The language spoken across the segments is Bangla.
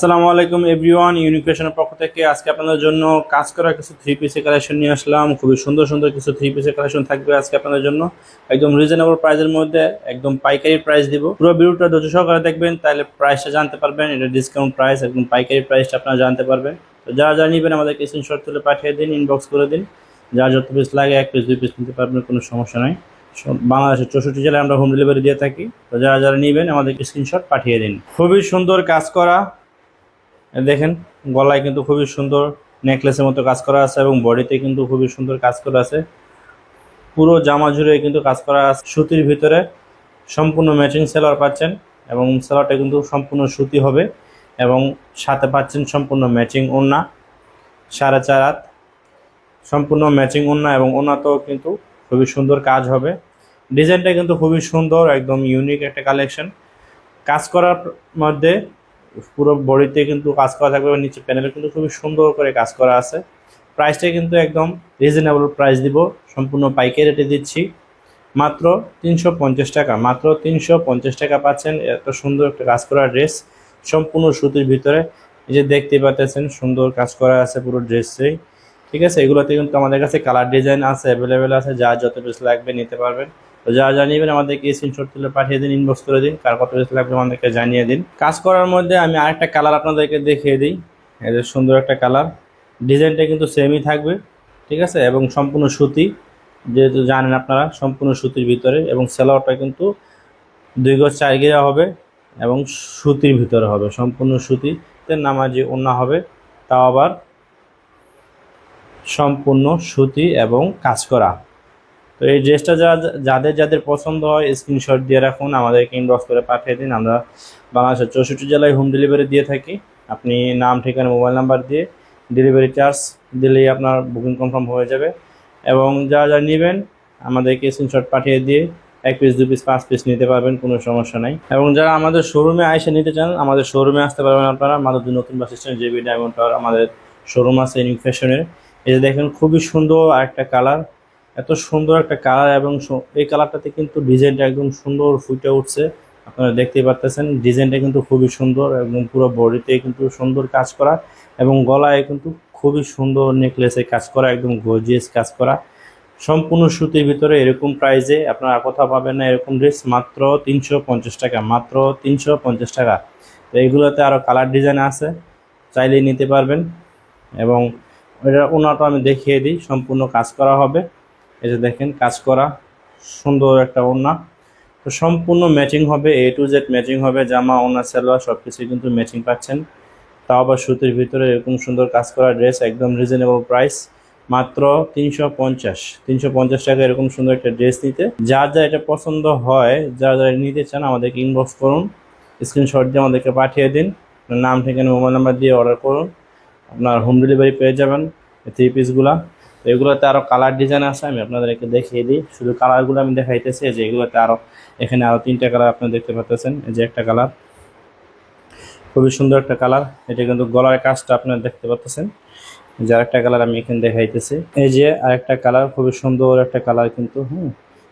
আসসালামু আলাইকুম এভরিওয়ান ইউনিফেশনের পক্ষ থেকে আজকে আপনাদের জন্য কাজ করা কিছু থ্রি পিসের কালেকশন নিয়ে আসলাম। খুবই সুন্দর সুন্দর কিছু থ্রি পিসের কালেকশন থাকবে আজকে আপনাদের জন্য। একদম রিজনেবল প্রাইসের মধ্যে, একদম পাইকারি প্রাইস দিব। পুরো ভিডিওটা ধৈর্য সহকারে দেখবেন, তাহলে প্রাইসটা জানতে পারবেন। এটা ডিসকাউন্ট প্রাইস একদম পাইকারি প্রাইসটা আপনারা জানতে পারবেন। তো যারা যারা নেবেন, আমাদেরকে স্ক্রিনশট তুলে পাঠিয়ে দিন ইনবক্স করে দিন। যার যত পিস লাগে, এক পিস দুই পিস নিতে পারবেন, কোনো সমস্যা নাই। বাংলাদেশের চৌষট্টি জেলায় আমরা হোম ডেলিভারি দিয়ে থাকি। তো যারা যারা নেবেন, আমাদেরকে স্ক্রিনশট পাঠিয়ে দিন। খুবই সুন্দর কাজ করা। দেখেন, গলায় কিন্তু খুবই সুন্দর নেকলেসের মতো কাজ করা আছে এবং বডিতে কিন্তু খুবই সুন্দর কাজ করা আছে। পুরো জামা জুড়ে কিন্তু কাজ করা আছে। সুতির ভিতরে সম্পূর্ণ ম্যাচিং সেলার পাচ্ছেন এবং সেলারটা কিন্তু সম্পূর্ণ সুতি হবে এবং সাথে পাচ্ছেন সম্পূর্ণ ম্যাচিং ওড়না, সাড়ে চার হাত। সম্পূর্ণ ম্যাচিং ওড়না এবং ওড়নাতেও কিন্তু খুবই সুন্দর কাজ হবে। ডিজাইনটা কিন্তু খুবই সুন্দর, একদম ইউনিক একটা কালেকশন কাজ করার মধ্যে পুরো বডিতে কিন্তু কাজ করা থাকবে নিচে প্যানেলে কিন্তু খুবই সুন্দর করে কাজ করা আছে। প্রাইসটা কিন্তু একদম রিজনেবল প্রাইস দিব, সম্পূর্ণ পাইকারি রেটে দিচ্ছি। মাত্র তিনশো পঞ্চাশ টাকা, মাত্র তিনশো পঞ্চাশ টাকা পাচ্ছেন, এত সুন্দর একটা কাজ করা ড্রেস সম্পূর্ণ সুতির ভিতরে। এই যে দেখতে পাচ্ছেন, সুন্দর কাজ করা আছে পুরো ড্রেসেই ঠিক আছে, এগুলোতে কিন্তু আমাদের কাছে কালার ডিজাইন আছে অ্যাভেলেবেল আছে, যা যত পিস লাগবে নিতে পারবেন। যা জানিয়েবেন আমাদেরকে স্ক্রিনশট তুলে পাঠিয়ে দিন ইনবক্স করে দিন। কার কত পিস লাগবে আমাদেরকে জানিয়ে দিন। কাজ করার মধ্যে আমি আরেকটা কালার আপনাদেরকে দেখিয়ে দিই। এদের সুন্দর একটা কালার ডিজাইনটা কিন্তু সেমই থাকবে, ঠিক আছে? এবং সম্পূর্ণ সুতি, যেহেতু জানেন আপনারা, সম্পূর্ণ সুতির ভিতরে। এবং সেলোয়ারটা কিন্তু দুই গজ চার গিরা হবে এবং সুতির ভিতরে হবে, সম্পূর্ণ সুতিতে নামাজি ওন্না হবে, তাও আবার সম্পূর্ণ সুতি এবং কাজ করা। তো এই ড্রেসটা যা যাদের যাদের পছন্দ হয় স্ক্রিনশট দিয়ে রাখুন, আমাদেরকে ইনবক্স করে পাঠিয়ে দিন। আমরা বাংলাদেশের চৌষট্টি জেলায় হোম ডেলিভারি দিয়ে থাকি। আপনি নাম, ঠিকানা মোবাইল নাম্বার দিয়ে ডেলিভারি চার্জ দিলেই আপনার বুকিং কনফার্ম হয়ে যাবে। এবং যা যা নেবেন, আমাদেরকে স্ক্রিনশট পাঠিয়ে দিয়ে এক পিস দু পিস পাঁচ পিস নিতে পারবেন, কোনো সমস্যা নাই। এবং যারা আমাদের শোরুমে আইসে নিতে চান, আমাদের শোরুমে আসতে পারবেন আপনারা। আমাদের নতুন বাস স্ট্যান্ড জেবি ডায়মন্ড আমাদের শোরুম আছে নিউ ফ্যাশনের যে দেখেন, খুবই সুন্দর আরেকটা কালার এত সুন্দর একটা কালার এবং এই কালারটাতে কিন্তু ডিজাইনটা একদম সুন্দর ফুটে উঠছে। আপনারা দেখতেই পারতেছেন ডিজাইনটা কিন্তু খুবই সুন্দর এবং পুরো বডিতে কিন্তু সুন্দর কাজ করা এবং গলায় কিন্তু খুবই সুন্দর নেকলেসে কাজ করা, একদম গর্জিয়াস কাজ করা। সম্পূর্ণ সুতির ভিতরে এরকম প্রাইজে আপনারা কোথাও পাবেন না, এরকম ড্রেস মাত্র তিনশো পঞ্চাশ টাকা, মাত্র তিনশো পঞ্চাশ টাকা। তো এইগুলোতে আরও কালার ডিজাইন আছে, চাইলেই নিতে পারবেন এবং এটা ওনাটা আমি দেখিয়ে দিই, সম্পূর্ণ কাজ করা হবে। এই যে দেখেন, কাজ করা সুন্দর একটা ওড়না। তো সম্পূর্ণ ম্যাচিং হবে এ টু জেড ম্যাচিং হবে, জামা ওনা সালোয়ার সব কিছুই কিন্তু ম্যাচিং পাচ্ছেন। তাও আবার সুতির ভিতরে এরকম সুন্দর কাজ করা ড্রেস একদম রিজনেবল প্রাইস মাত্র তিনশো পঞ্চাশ তিনশো পঞ্চাশ টাকা এরকম সুন্দর একটা ড্রেস নিতে। যার যা এটা পছন্দ হয়, যারা যারা নিতে চান, আমাদেরকে ইনবক্স করুন। স্ক্রিনশট দিয়ে আমাদেরকে পাঠিয়ে দিন। নাম, ঠিকানা মোবাইল নাম্বার দিয়ে অর্ডার করুন। আপনার হোম ডেলিভারি পেয়ে যাবেন। থ্রি পিসগুলা তো এগুলোতে আরও কালার ডিজাইন আছে, আমি আপনাদেরকে দেখিয়ে দিই। শুধু কালারগুলো আমি দেখাইতেছি যে এগুলোতে আরও এখানে আরও তিনটা কালার আপনারা দেখতে পাচ্ছেন এই যে একটা কালার খুবই সুন্দর একটা কালার এটা কিন্তু গলার কাজটা আপনারা দেখতে পাচ্ছেন যে আরেকটা কালার আমি এখানে দেখাইতেছি। এই যে আরেকটা কালার খুবই সুন্দর একটা কালার কিন্তু, হুম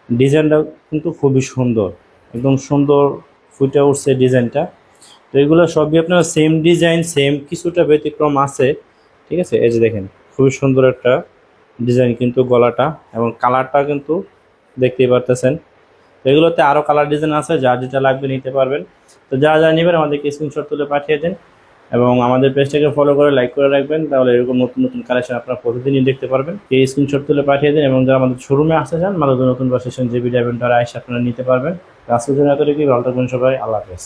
ডিজাইনটা কিন্তু খুবই সুন্দর। একদম সুন্দর ফুটে উঠছে ডিজাইনটা তো এগুলো সবই আপনার সেম ডিজাইন সেম কিছুটা ব্যতিক্রম আছে, ঠিক আছে? এই যে দেখেন, খুবই সুন্দর একটা ডিজাইন কিন্তু গলাটা এবং কালারটা কিন্তু দেখতেই পারতেছেন। এগুলোতে আরও কালার ডিজাইন আছে, যা যেটা লাগবে নিতে পারবেন। তো যা যা নেবেন আমাদেরকে স্ক্রিনশট তুলে পাঠিয়ে দিন এবং আমাদের পেজটাকে ফলো করে লাইক করে রাখবেন, তাহলে এরকম নতুন নতুন কালেকশন আপনারা প্রতিদিনই দেখতে পারবেন। এই স্ক্রিনশট তুলে পাঠিয়ে দিন এবং যারা আমাদের শোরুমে আসতে চান আমাদের নতুন বাস স্টেশন জেবি ডাইভেন্টার আইসে আপনারা নিতে পারবেন। আজকের জন্য এতটুকুই, ভালো থাকবেন সবাই, আল্লাহ হাফেজ।